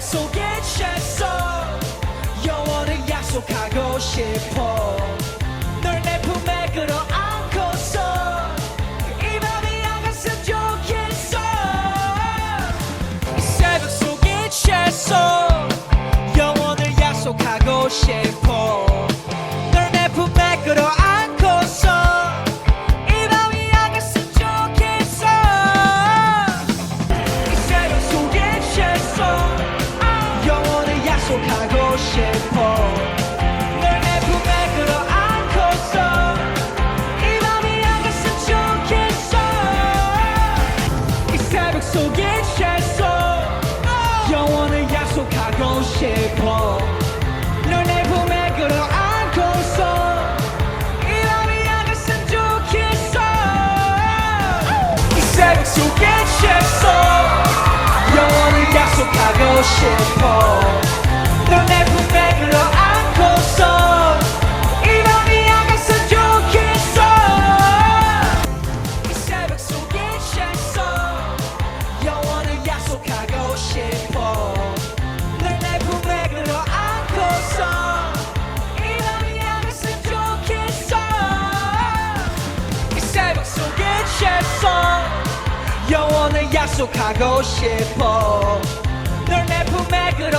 속에 취했어. 영원을 약속하고 싶어. 속에 찰서 영원을 약속하고 싶어. 너내 품에 끌어안고서 이밤이 아갔으면 좋겠어. 이 새벽 속에 찰서 영원을 약속하고 싶어. 너내 약속하고 싶어. 널 내 품에 끌어